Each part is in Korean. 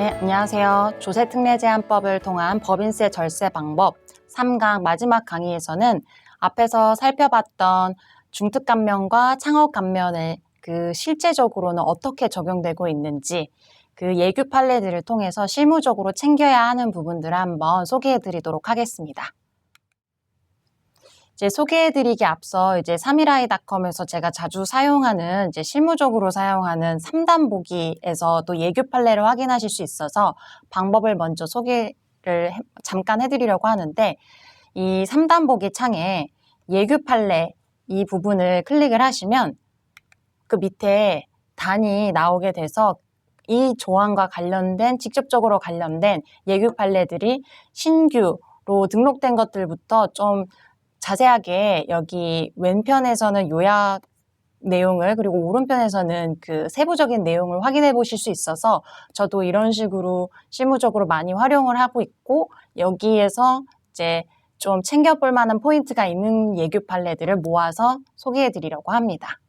네, 안녕하세요. 조세특례 제한법을 통한 법인세 절세 방법 3강 마지막 강의에서는 앞에서 살펴봤던 중특 감면과 창업 감면을 그 실제적으로는 어떻게 적용되고 있는지 그 예규 판례들을 통해서 실무적으로 챙겨야 하는 부분들을 한번 소개해 드리도록 하겠습니다. 이제 소개해드리기 앞서 이제 3일아이닷컴에서 제가 자주 사용하는 이제 실무적으로 사용하는 3단 보기에서 또 예규 판례를 확인하실 수 있어서 방법을 먼저 소개를 해- 잠깐 해드리려고 하는데 이 3단 보기 창에 예규 판례 이 부분을 클릭을 하시면 그 밑에 단이 나오게 돼서 이 조항과 관련된 직접적으로 관련된 예규 판례들이 신규로 등록된 것들부터 좀 자세하게 여기 왼편에서는 요약 내용을 그리고 오른편에서는 그 세부적인 내용을 확인해 보실 수 있어서 저도 이런 식으로 실무적으로 많이 활용을 하고 있고 여기에서 이제 좀 챙겨볼 만한 포인트가 있는 예규 판례들을 모아서 소개해 드리려고 합니다.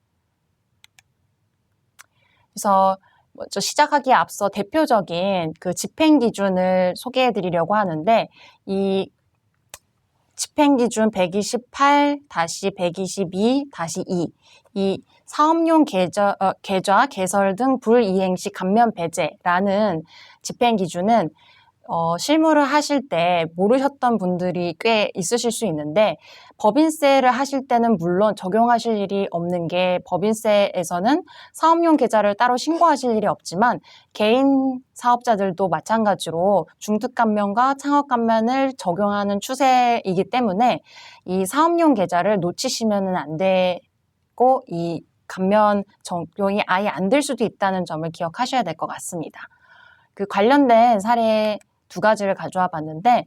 그래서 먼저 시작하기에 앞서 대표적인 그 집행 기준을 소개해 드리려고 하는데 이 집행 기준 128-122-2 이 사업용 계좌, 어, 계좌 개설 등 불이행 시 감면 배제라는 집행 기준은 어, 실무를 하실 때 모르셨던 분들이 꽤 있으실 수 있는데 법인세를 하실 때는 물론 적용하실 일이 없는 게 법인세에서는 사업용 계좌를 따로 신고하실 일이 없지만 개인 사업자들도 마찬가지로 중특 감면과 창업 감면을 적용하는 추세이기 때문에 이 사업용 계좌를 놓치시면은 안 되고 이 감면 적용이 아예 안 될 수도 있다는 점을 기억하셔야 될 것 같습니다. 그 관련된 사례 두 가지를 가져와 봤는데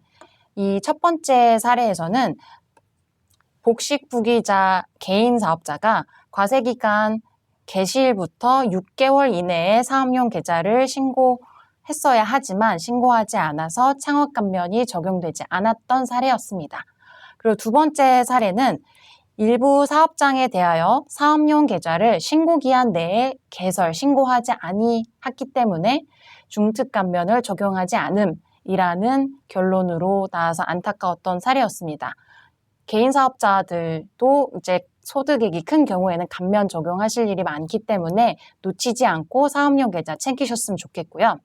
이 첫 번째 사례에서는 복식 부기자 개인 사업자가 과세 기간 개시일부터 6개월 이내에 사업용 계좌를 신고했어야 하지만 신고하지 않아서 창업 감면이 적용되지 않았던 사례였습니다. 그리고 두 번째 사례는 일부 사업장에 대하여 사업용 계좌를 신고 기한 내에 개설, 신고하지 아니했기 때문에 중특 감면을 적용하지 않음 이라는 결론으로 나와서 안타까웠던 사례였습니다. 개인 사업자들도 이제 소득액이 큰 경우에는 감면 적용하실 일이 많기 때문에 놓치지 않고 사업용 계좌 챙기셨으면 좋겠고요.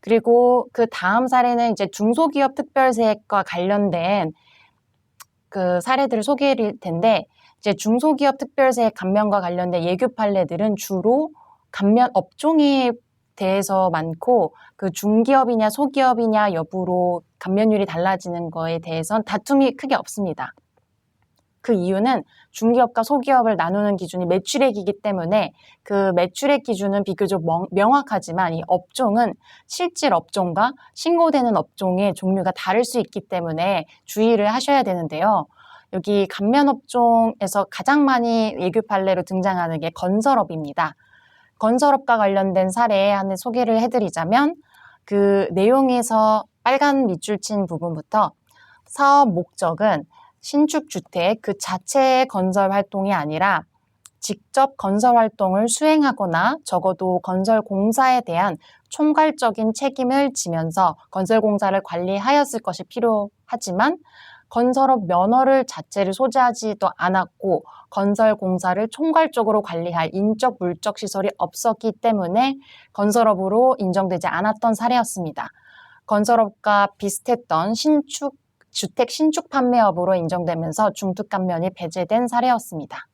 그리고 그 다음 사례는 이제 중소기업 특별세액과 관련된 그 사례들을 소개해 드릴 텐데 이제 중소기업 특별세액 감면과 관련된 예규 판례들은 주로 감면 업종에 대해서 많고 그 중기업이냐 소기업이냐 여부로 감면율이 달라지는 거에 대해선 다툼이 크게 없습니다. 그 이유는 중기업과 소기업을 나누는 기준이 매출액이기 때문에 그 매출액 기준은 비교적 명- 명확하지만 이 업종은 실질 업종과 신고되는 업종의 종류가 다를 수 있기 때문에 주의를 하셔야 되는데요. 여기 감면 업종에서 가장 많이 예규 판례로 등장하는 게 건설업입니다. 건설업과 관련된 사례 하나 소개를 해드리자면 그 내용에서 빨간 밑줄 친 부분부터 사업 목적은 신축 주택 그 자체의 건설 활동이 아니라 직접 건설 활동을 수행하거나 적어도 건설 공사에 대한 총괄적인 책임을 지면서 건설 공사를 관리하였을 것이 필요하지만 건설업 면허를 자체를 소지하지도 않았고 건설 공사를 총괄적으로 관리할 인적 물적 시설이 없었기 때문에 건설업으로 인정되지 않았던 사례였습니다. 건설업과 비슷했던 신축 주택 신축 판매업으로 인정되면서 중특 감면이 배제된 사례였습니다.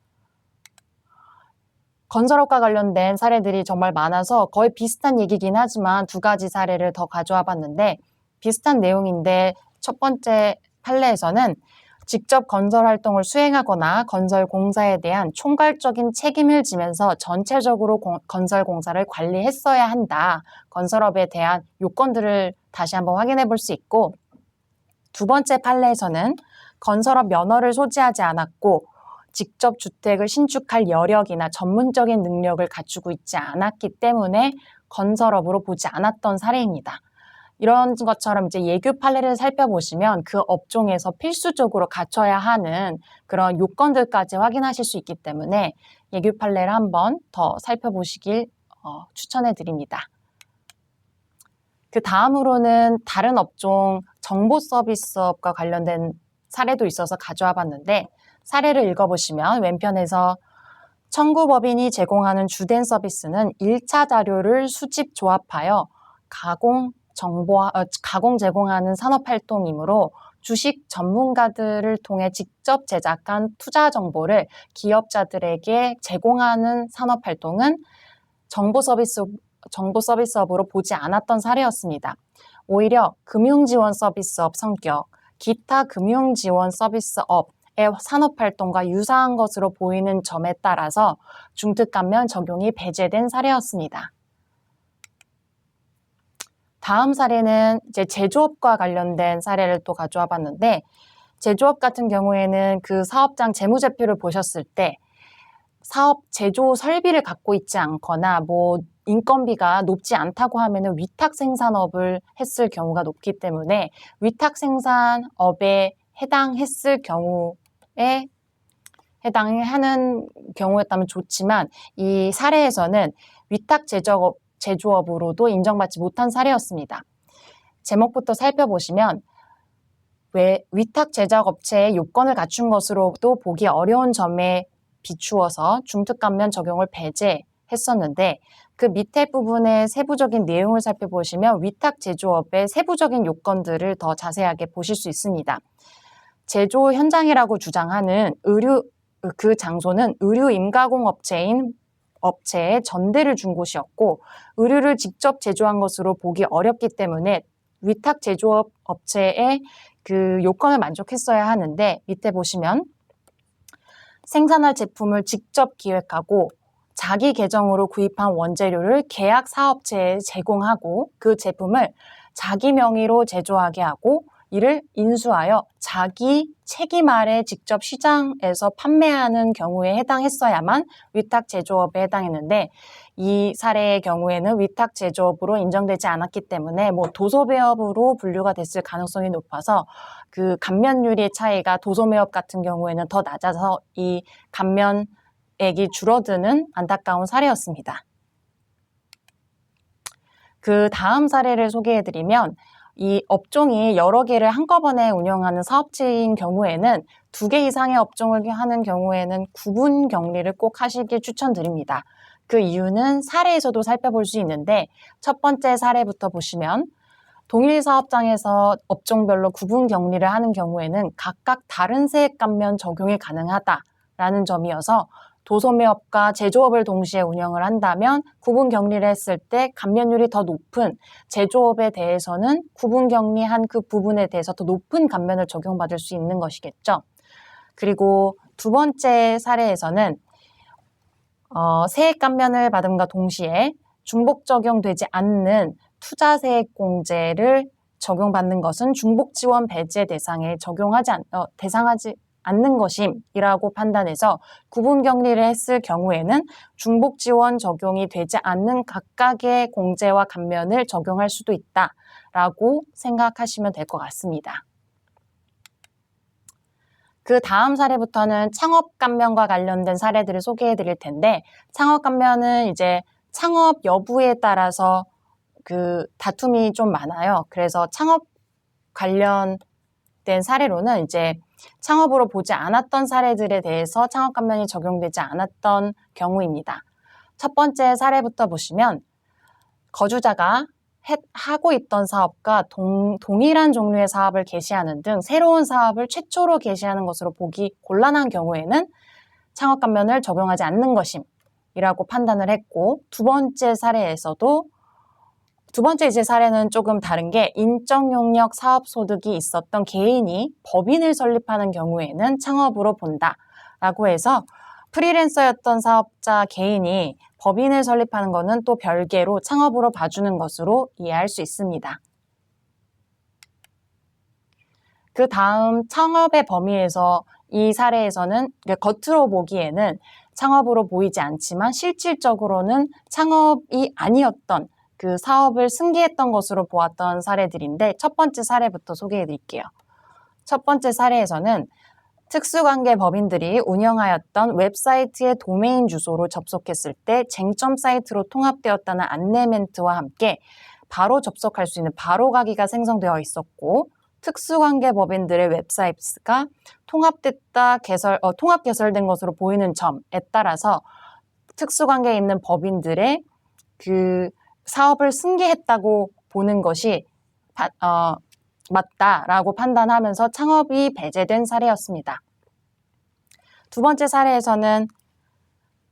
건설업과 관련된 사례들이 정말 많아서 거의 비슷한 얘기긴 하지만 두 가지 사례를 더 가져와 봤는데 비슷한 내용인데 첫 번째 판례에서는 직접 건설 활동을 수행하거나 건설 공사에 대한 총괄적인 책임을 지면서 전체적으로 공- 건설 공사를 관리했어야 한다. 건설업에 대한 요건들을 다시 한번 확인해 볼 수 있고 두 번째 판례에서는 건설업 면허를 소지하지 않았고 직접 주택을 신축할 여력이나 전문적인 능력을 갖추고 있지 않았기 때문에 건설업으로 보지 않았던 사례입니다. 이런 것처럼 이제 예규 판례를 살펴보시면 그 업종에서 필수적으로 갖춰야 하는 그런 요건들까지 확인하실 수 있기 때문에 예규 판례를 한번 더 살펴보시길 어, 추천해 드립니다. 그 다음으로는 다른 업종 정보 서비스업과 관련된 사례도 있어서 가져와 봤는데 사례를 읽어보시면 왼편에서 청구법인이 제공하는 주된 서비스는 1차 자료를 수집 조합하여 가공 정보 어, 가공 제공하는 산업 활동이므로 주식 전문가들을 통해 직접 제작한 투자 정보를 기업자들에게 제공하는 산업 활동은 정보 서비스 정보 서비스업으로 보지 않았던 사례였습니다. 오히려 금융 지원 서비스업 성격, 기타 금융 지원 서비스업 의 산업 활동과 유사한 것으로 보이는 점에 따라서 중특 감면 적용이 배제된 사례였습니다. 다음 사례는 이제 제조업과 관련된 사례를 또 가져와 봤는데 제조업 같은 경우에는 그 사업장 재무제표를 보셨을 때 사업 제조 설비를 갖고 있지 않거나 뭐 인건비가 높지 않다고 하면은 위탁 생산업을 했을 경우가 높기 때문에 위탁 생산업에 해당했을 경우에 해당하는 경우였다면 좋지만 이 사례에서는 위탁 제조업 제조업으로도 인정받지 못한 사례였습니다. 제목부터 살펴보시면 왜 위탁 제작 업체의 요건을 갖춘 것으로도 보기 어려운 점에 비추어서 중특감면 적용을 배제했었는데 그 밑에 부분의 세부적인 내용을 살펴보시면 위탁 제조업의 세부적인 요건들을 더 자세하게 보실 수 있습니다. 제조 현장이라고 주장하는 의류 그 장소는 의류 임가공 업체인 업체에 전대를 준 곳이었고 의류를 직접 제조한 것으로 보기 어렵기 때문에 위탁 제조업 업체의 그 요건을 만족했어야 하는데 밑에 보시면 생산할 제품을 직접 기획하고 자기 계정으로 구입한 원재료를 계약 사업체에 제공하고 그 제품을 자기 명의로 제조하게 하고 이를 인수하여 자기 책임 아래 직접 시장에서 판매하는 경우에 해당했어야만 위탁 제조업에 해당했는데 이 사례의 경우에는 위탁 제조업으로 인정되지 않았기 때문에 뭐 도소매업으로 분류가 됐을 가능성이 높아서 그 감면율의 차이가 도소매업 같은 경우에는 더 낮아서 이 감면액이 줄어드는 안타까운 사례였습니다. 그 다음 사례를 소개해드리면 이 업종이 여러 개를 한꺼번에 운영하는 사업체인 경우에는 두 개 이상의 업종을 하는 경우에는 구분 격리를 꼭 하시길 추천드립니다. 그 이유는 사례에서도 살펴볼 수 있는데 첫 번째 사례부터 보시면 동일 사업장에서 업종별로 구분 격리를 하는 경우에는 각각 다른 세액 감면 적용이 가능하다라는 점이어서 도소매업과 제조업을 동시에 운영을 한다면 구분 격리를 했을 때 감면율이 더 높은 제조업에 대해서는 구분 격리한 그 부분에 대해서 더 높은 감면을 적용받을 수 있는 것이겠죠. 그리고 두 번째 사례에서는 어, 세액 감면을 받음과 동시에 중복 적용되지 않는 투자세액 공제를 적용받는 것은 중복 지원 배제 대상에 적용하지 않, 어, 대상하지 않는 것임이라고 판단해서 구분 격리를 했을 경우에는 중복 지원 적용이 되지 않는 각각의 공제와 감면을 적용할 수도 있다라고 생각하시면 될 것 같습니다. 그 다음 사례부터는 창업 감면과 관련된 사례들을 소개해 드릴 텐데 창업 감면은 이제 창업 여부에 따라서 그 다툼이 좀 많아요. 그래서 창업 관련된 사례로는 이제 창업으로 보지 않았던 사례들에 대해서 창업 감면이 적용되지 않았던 경우입니다. 첫 번째 사례부터 보시면 거주자가 하고 있던 사업과 동, 동일한 종류의 사업을 개시하는 등 새로운 사업을 최초로 개시하는 것으로 보기 곤란한 경우에는 창업 감면을 적용하지 않는 것임이라고 판단을 했고 두 번째 사례에서도 두 번째 이제 사례는 조금 다른 게 인적 용역 사업 소득이 있었던 개인이 법인을 설립하는 경우에는 창업으로 본다라고 해서 프리랜서였던 사업자 개인이 법인을 설립하는 것은 또 별개로 창업으로 봐주는 것으로 이해할 수 있습니다. 그 다음 창업의 범위에서 이 사례에서는 겉으로 보기에는 창업으로 보이지 않지만 실질적으로는 창업이 아니었던 그 사업을 승계했던 것으로 보았던 사례들인데 첫 번째 사례부터 소개해 드릴게요. 첫 번째 사례에서는 특수관계 법인들이 운영하였던 웹사이트의 도메인 주소로 접속했을 때 쟁점 사이트로 통합되었다는 안내 멘트와 함께 바로 접속할 수 있는 바로 가기가 생성되어 있었고 특수관계 법인들의 웹사이트가 통합됐다 개설 어, 통합 개설된 것으로 보이는 점에 따라서 특수관계에 있는 법인들의 그 사업을 승계했다고 보는 것이 바, 어, 맞다라고 판단하면서 창업이 배제된 사례였습니다. 두 번째 사례에서는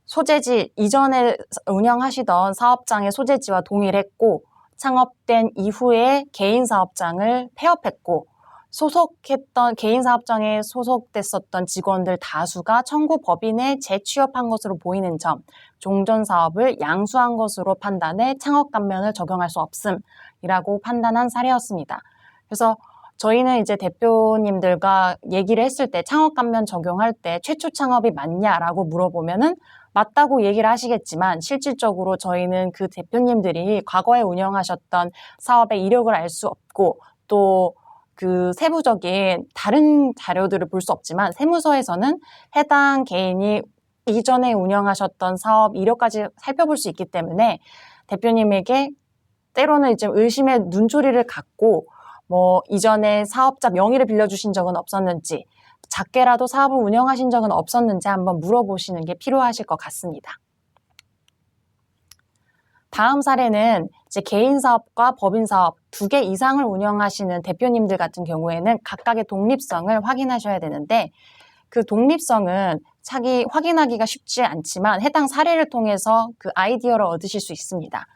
소재지 이전에 운영하시던 사업장의 소재지와 동일했고 창업된 이후에 개인 사업장을 폐업했고 소속했던 개인 사업장에 소속됐었던 직원들 다수가 청구 법인에 재취업한 것으로 보이는 점, 종전 사업을 양수한 것으로 판단해 창업 감면을 적용할 수 없음이라고 판단한 사례였습니다. 그래서 저희는 이제 대표님들과 얘기를 했을 때 창업 감면 적용할 때 최초 창업이 맞냐라고 물어보면은 맞다고 얘기를 하시겠지만 실질적으로 저희는 그 대표님들이 과거에 운영하셨던 사업의 이력을 알 수 없고 또 그 세부적인 다른 자료들을 볼 수 없지만 세무서에서는 해당 개인이 이전에 운영하셨던 사업 이력까지 살펴볼 수 있기 때문에 대표님에게 때로는 이제 의심의 눈초리를 갖고 뭐 이전에 사업자 명의를 빌려주신 적은 없었는지 작게라도 사업을 운영하신 적은 없었는지 한번 물어보시는 게 필요하실 것 같습니다. 다음 사례는 이제 개인 사업과 법인 사업 두 개 이상을 운영하시는 대표님들 같은 경우에는 각각의 독립성을 확인하셔야 되는데 그 독립성은 차기 확인하기가 쉽지 않지만 해당 사례를 통해서 그 아이디어를 얻으실 수 있습니다.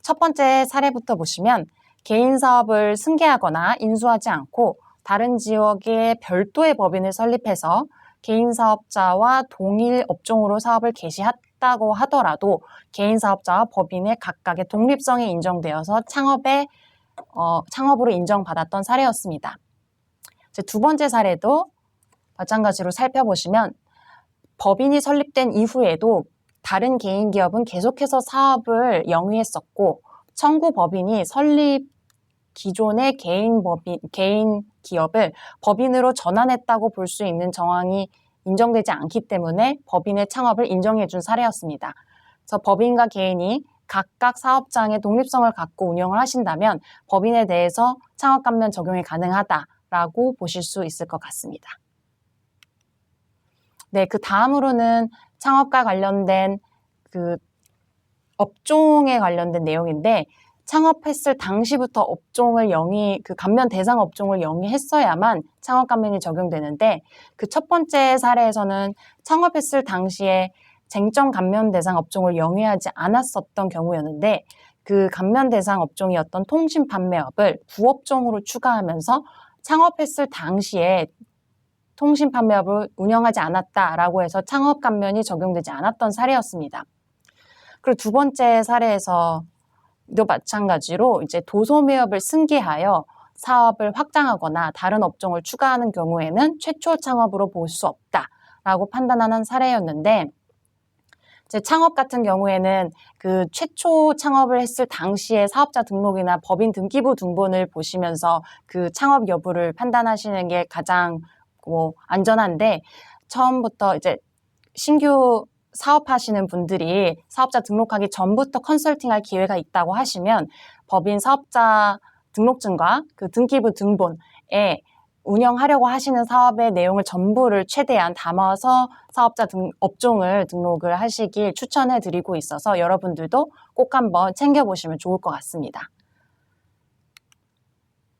첫 번째 사례부터 보시면 개인 사업을 승계하거나 인수하지 않고 다른 지역에 별도의 법인을 설립해서 개인 사업자와 동일 업종으로 사업을 개시했다고 하더라도 개인 사업자와 법인의 각각의 독립성이 인정되어서 창업에 어, 창업으로 인정받았던 사례였습니다. 두 번째 사례도 마찬가지로 살펴보시면 법인이 설립된 이후에도 다른 개인 기업은 계속해서 사업을 영위했었고 청구 법인이 설립 기존의 개인 법인, 개인 기업을 법인으로 전환했다고 볼 수 있는 정황이 인정되지 않기 때문에 법인의 창업을 인정해 준 사례였습니다. 그래서 법인과 개인이 각각 사업장의 독립성을 갖고 운영을 하신다면 법인에 대해서 창업 감면 적용이 가능하다라고 보실 수 있을 것 같습니다. 네, 그 다음으로는 창업과 관련된 그 업종에 관련된 내용인데 창업했을 당시부터 업종을 영위, 그 감면 대상 업종을 영위했어야만 창업 감면이 적용되는데 그 첫 번째 사례에서는 창업했을 당시에 쟁점 감면 대상 업종을 영위하지 않았었던 경우였는데 그 감면 대상 업종이었던 통신 판매업을 부업종으로 추가하면서 창업했을 당시에 통신 판매업을 운영하지 않았다라고 해서 창업 감면이 적용되지 않았던 사례였습니다. 그리고 두 번째 사례에서 도 마찬가지로 이제 도소 매업을 승계하여 사업을 확장하거나 다른 업종을 추가하는 경우에는 최초 창업으로 볼 수 없다라고 판단하는 사례였는데 이제 창업 같은 경우에는 그 최초 창업을 했을 당시에 사업자 등록이나 법인 등기부 등본을 보시면서 그 창업 여부를 판단하시는 게 가장 뭐 안전한데 처음부터 이제 신규 사업하시는 분들이 사업자 등록하기 전부터 컨설팅할 기회가 있다고 하시면 법인 사업자 등록증과 그 등기부 등본에 운영하려고 하시는 사업의 내용을 전부를 최대한 담아서 사업자 등, 업종을 등록을 하시길 추천해 드리고 있어서 여러분들도 꼭 한번 챙겨보시면 좋을 것 같습니다.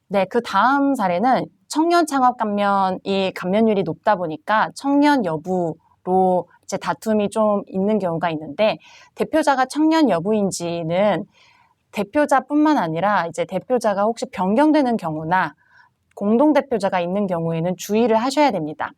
네, 그 다음 사례는 청년 창업 감면이 감면율이 높다 보니까 청년 여부로 이제 다툼이 좀 있는 경우가 있는데 대표자가 청년 여부인지는 대표자뿐만 아니라 이제 대표자가 혹시 변경되는 경우나 공동 대표자가 있는 경우에는 주의를 하셔야 됩니다.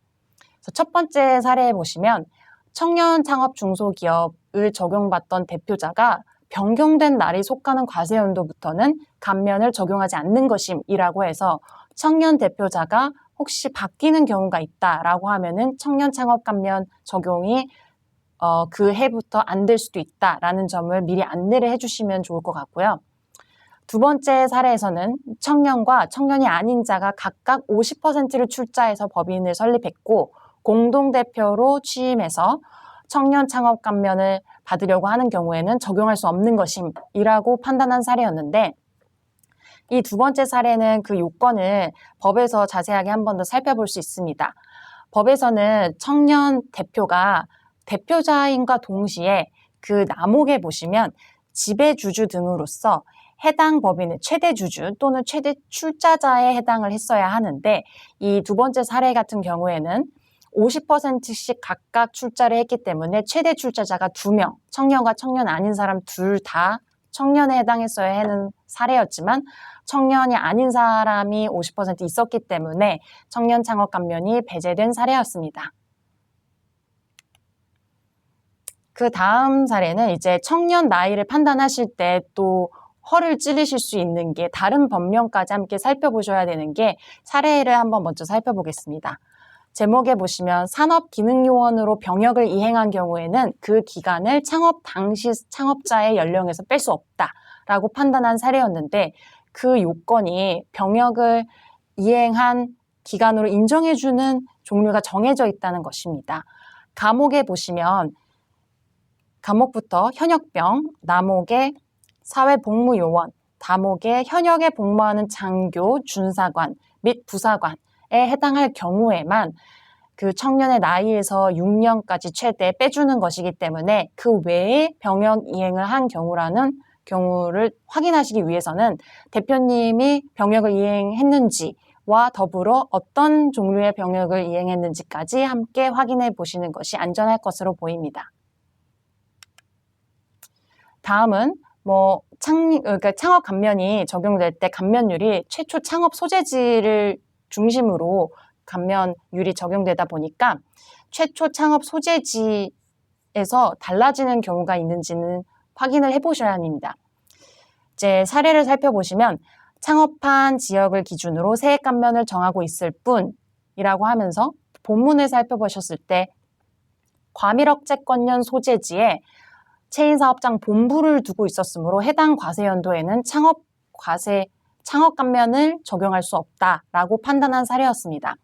첫 번째 사례에 보시면 청년 창업 중소기업을 적용받던 대표자가 변경된 날이 속하는 과세연도부터는 감면을 적용하지 않는 것임이라고 해서 청년 대표자가 혹시 바뀌는 경우가 있다라고 하면은 청년 창업 감면 적용이 어, 그 해부터 안 될 수도 있다라는 점을 미리 안내를 해주시면 좋을 것 같고요. 두 번째 사례에서는 청년과 청년이 아닌 자가 각각 50%를 출자해서 법인을 설립했고 공동대표로 취임해서 청년 창업 감면을 받으려고 하는 경우에는 적용할 수 없는 것임이라고 판단한 사례였는데 이 두 번째 사례는 그 요건을 법에서 자세하게 한 번 더 살펴볼 수 있습니다. 법에서는 청년 대표가 대표자인과 동시에 그 남목에 보시면 지배주주 등으로서 해당 법인의 최대 주주 또는 최대 출자자에 해당을 했어야 하는데 이 두 번째 사례 같은 경우에는 50%씩 각각 출자를 했기 때문에 최대 출자자가 두 명, 청년과 청년 아닌 사람 둘 다 청년에 해당했어야 하는 사례였지만 청년이 아닌 사람이 50% 있었기 때문에 청년 창업 감면이 배제된 사례였습니다. 그 다음 사례는 이제 청년 나이를 판단하실 때 또 허를 찌르실 수 있는 게 다른 법령까지 함께 살펴보셔야 되는 게 사례를 한번 먼저 살펴보겠습니다. 제목에 보시면 산업기능요원으로 병역을 이행한 경우에는 그 기간을 창업 당시 창업자의 연령에서 뺄 수 없다라고 판단한 사례였는데 그 요건이 병역을 이행한 기간으로 인정해주는 종류가 정해져 있다는 것입니다. 감옥에 보시면 감옥부터 현역병, 남옥의 사회복무요원, 다목의 현역에 복무하는 장교, 준사관 및 부사관에 해당할 경우에만 그 청년의 나이에서 6년까지 최대 빼주는 것이기 때문에 그 외에 병역 이행을 한 경우라는 경우를 확인하시기 위해서는 대표님이 병역을 이행했는지와 더불어 어떤 종류의 병역을 이행했는지까지 함께 확인해 보시는 것이 안전할 것으로 보입니다. 다음은 뭐 창, 그러니까 창업 감면이 적용될 때 감면율이 최초 창업 소재지를 중심으로 감면 율이 적용되다 보니까 최초 창업 소재지에서 달라지는 경우가 있는지는 확인을 해보셔야 합니다. 이제 사례를 살펴보시면 창업한 지역을 기준으로 세액 감면을 정하고 있을 뿐이라고 하면서 본문을 살펴보셨을 때 과밀억제권년 소재지에 체인 사업장 본부를 두고 있었으므로 해당 과세 연도에는 창업 과세 창업 감면을 적용할 수 없다라고 판단한 사례였습니다.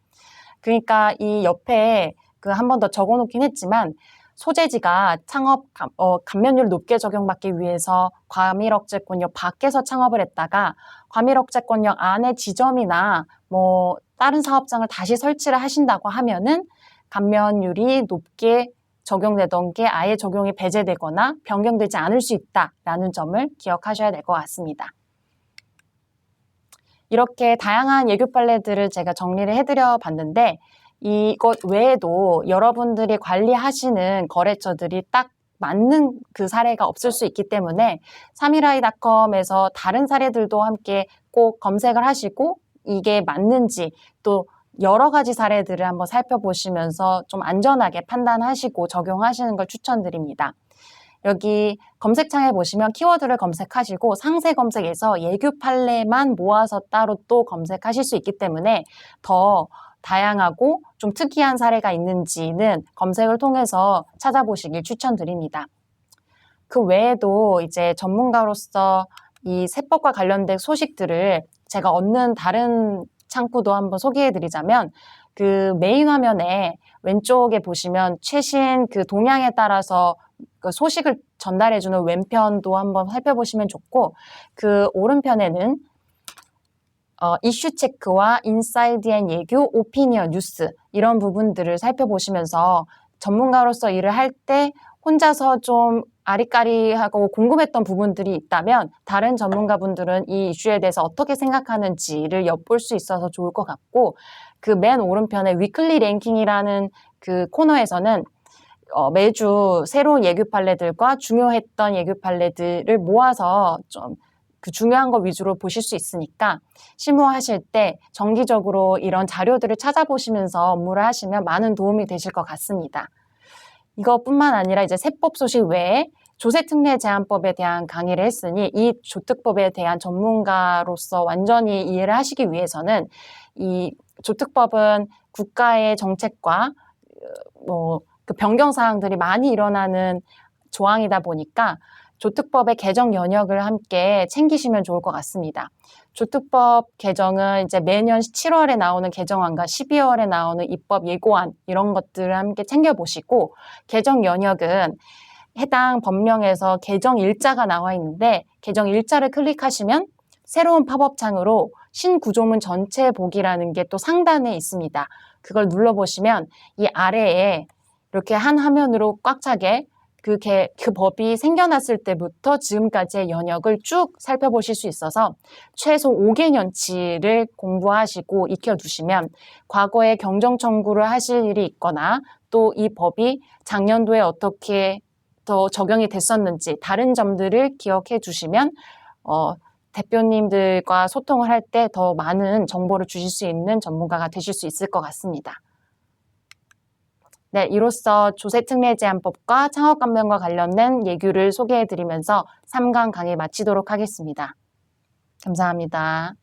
그러니까 이 옆에 그 한 번 더 적어놓긴 했지만 소재지가 창업 감, 어, 감면율 높게 적용받기 위해서 과밀억제권역 밖에서 창업을 했다가 과밀억제권역 안에 지점이나 뭐 다른 사업장을 다시 설치를 하신다고 하면은 감면율이 높게 적용되던 게 아예 적용이 배제되거나 변경되지 않을 수 있다라는 점을 기억하셔야 될 것 같습니다. 이렇게 다양한 예교 판례들을 제가 정리를 해드려 봤는데 이것 외에도 여러분들이 관리하시는 거래처들이 딱 맞는 그 사례가 없을 수 있기 때문에 3일아이닷컴에서 다른 사례들도 함께 꼭 검색을 하시고 이게 맞는지 또 여러 가지 사례들을 한번 살펴보시면서 좀 안전하게 판단하시고 적용하시는 걸 추천드립니다. 여기 검색창에 보시면 키워드를 검색하시고 상세 검색에서 예규 판례만 모아서 따로 또 검색하실 수 있기 때문에 더 다양하고 좀 특이한 사례가 있는지는 검색을 통해서 찾아보시길 추천드립니다. 그 외에도 이제 전문가로서 이 세법과 관련된 소식들을 제가 얻는 다른 창구도 한번 소개해 드리자면 그 메인 화면에 왼쪽에 보시면 최신 그 동향에 따라서 그 소식을 전달해주는 왼편도 한번 살펴보시면 좋고 그 오른편에는 어, 이슈 체크와 인사이드 앤 예교, 오피니언, 뉴스 이런 부분들을 살펴보시면서 전문가로서 일을 할 때 혼자서 좀 아리까리하고 궁금했던 부분들이 있다면 다른 전문가분들은 이 이슈에 대해서 어떻게 생각하는지를 엿볼 수 있어서 좋을 것 같고 그 맨 오른편에 위클리 랭킹이라는 그 코너에서는 어, 매주 새로운 예규 판례들과 중요했던 예규 판례들을 모아서 좀 그 중요한 거 위주로 보실 수 있으니까 실무하실 때 정기적으로 이런 자료들을 찾아보시면서 업무를 하시면 많은 도움이 되실 것 같습니다. 이것뿐만 아니라 이제 세법 소식 외에 조세특례 제한법에 대한 강의를 했으니 이 조특법에 대한 전문가로서 완전히 이해를 하시기 위해서는 이 조특법은 국가의 정책과 뭐 그 변경 사항들이 많이 일어나는 조항이다 보니까 조특법의 개정 연역을 함께 챙기시면 좋을 것 같습니다. 조특법 개정은 이제 매년 7월에 나오는 개정안과 12월에 나오는 입법 예고안 이런 것들을 함께 챙겨보시고 개정 연역은 해당 법령에서 개정 일자가 나와 있는데 개정 일자를 클릭하시면 새로운 팝업창으로 신구조문 전체 보기라는 게 또 상단에 있습니다. 그걸 눌러보시면 이 아래에 이렇게 한 화면으로 꽉 차게 그, 개, 그 법이 생겨났을 때부터 지금까지의 연역을 쭉 살펴보실 수 있어서 최소 5개년치를 공부하시고 익혀두시면 과거에 경정 청구를 하실 일이 있거나 또 이 법이 작년도에 어떻게 더 적용이 됐었는지 다른 점들을 기억해 두시면 어, 대표님들과 소통을 할 때 더 많은 정보를 주실 수 있는 전문가가 되실 수 있을 것 같습니다. 네, 이로써 조세특례제한법과 창업감면과 관련된 예규를 소개해드리면서 3강 강의 마치도록 하겠습니다. 감사합니다.